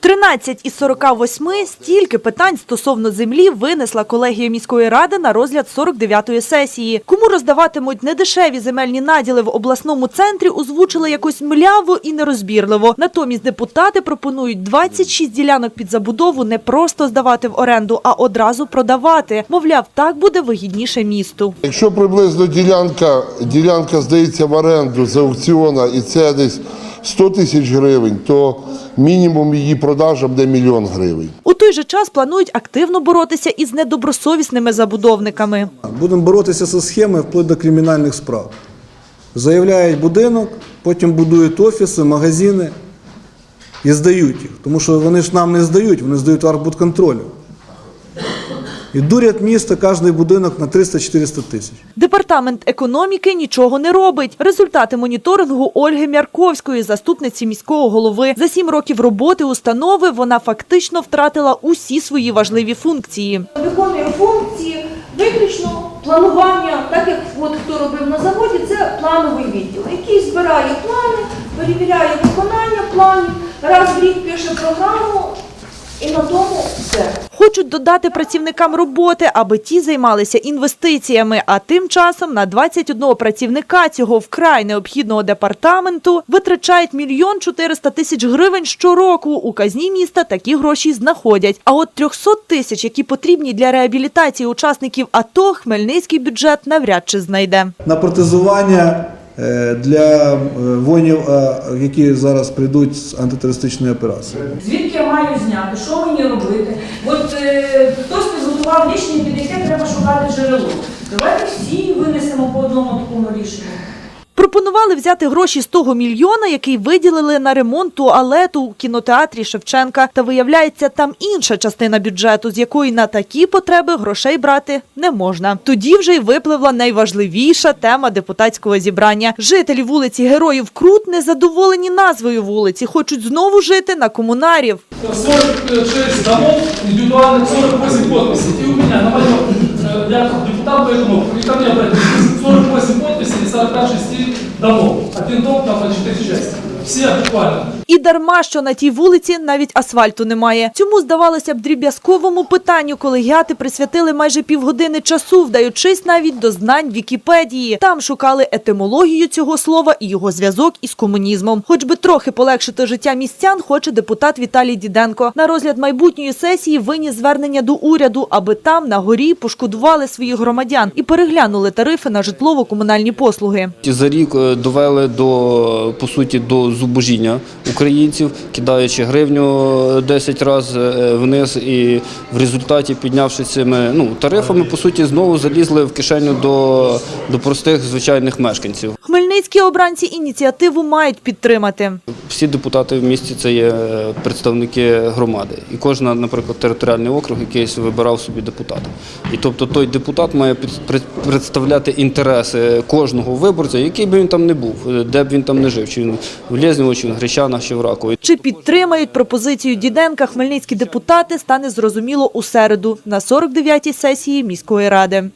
13 із 48 стільки питань стосовно землі винесла колегія міської ради на розгляд 49-ї сесії. Кому роздаватимуть недешеві земельні наділи в обласному центрі, озвучили якось мляво і нерозбірливо. Натомість депутати пропонують 26 ділянок під забудову не просто здавати в оренду, а одразу продавати. Мовляв, так буде вигідніше місту. Якщо приблизно ділянка, ділянка здається в оренду з аукціона і це десь 100 тисяч гривень, то мінімум її продажа буде мільйон гривень. У той же час планують активно боротися із недобросовісними забудовниками. Будемо боротися зі схемою вплоть до кримінальних справ. Заявляють будинок, потім будують офіси, магазини і здають їх. Тому що вони ж нам не здають, вони здають арбудконтролю. І дурять місто кожний будинок на 300-400 тисяч. Департамент економіки нічого не робить. Результати моніторингу Ольги Мярковської, заступниці міського голови. За сім років роботи установи вона фактично втратила усі свої важливі функції. виконує функції виключно планування, так як от хто робив на заводі, це плановий відділ, який збирає плани, перевіряє виконання планів, раз в рік пише програму і на тому все. Хочуть додати працівникам роботи, аби ті займалися інвестиціями. А тим часом на 21 працівника цього вкрай необхідного департаменту витрачають мільйон 400 тисяч гривень щороку. У казні міста такі гроші знаходять. А от 300 тисяч, які потрібні для реабілітації учасників АТО, хмельницький бюджет навряд чи знайде. На протезування для е, воїнів, е, які зараз прийдуть з антитерористичної операції. Звідки я маю зняти? Що мені робити? От е, хтось підготував рішення, під яке треба шукати джерело. Давайте всі винесемо по одному такому рішенню. Пропонували взяти гроші з того мільйона, який виділили на ремонт туалету у кінотеатрі Шевченка. Та виявляється, там інша частина бюджету, з якої на такі потреби грошей брати не можна. Тоді вже й випливла найважливіша тема депутатського зібрання. Жителі вулиці Героїв Крут незадоволені назвою вулиці, хочуть знову жити на комунарів. 46 домов, индивидуальных 48 подписей. И у меня на моем, э, я депутат поэтому, и ко мне обратились Один дом там на 4 части. Все буквально. І дарма, що на тій вулиці навіть асфальту немає. Цьому, здавалося б, дріб'язковому питанню колегіати присвятили майже півгодини часу, вдаючись навіть до знань Вікіпедії. Там шукали етимологію цього слова і його зв'язок із комунізмом. Хоч би трохи полегшити життя містян, хоче депутат Віталій Діденко. На розгляд майбутньої сесії виніс звернення до уряду, аби там на горі пошкодували своїх громадян і переглянули тарифи на житлово-комунальні послуги. За рік е, довели до по суті до зубожіння українців, кидаючи гривню 10 разів вниз, і в результаті піднявши цими ну тарифами, по суті, знову залізли в кишеню до, до простих звичайних мешканців. Хмельницькі обранці ініціативу мають підтримати. Всі депутати в місті це є представники громади, і кожна, наприклад, територіальний округ якийсь вибирав собі депутата. І тобто той депутат має представляти інтереси кожного виборця, який би він там не був, де б він там не жив, чи він в Лєзнєво, чи в Гречанах, в Ракові. Чи підтримають пропозицію Діденка хмельницькі депутати, стане зрозуміло у середу на 49-й сесії міської ради.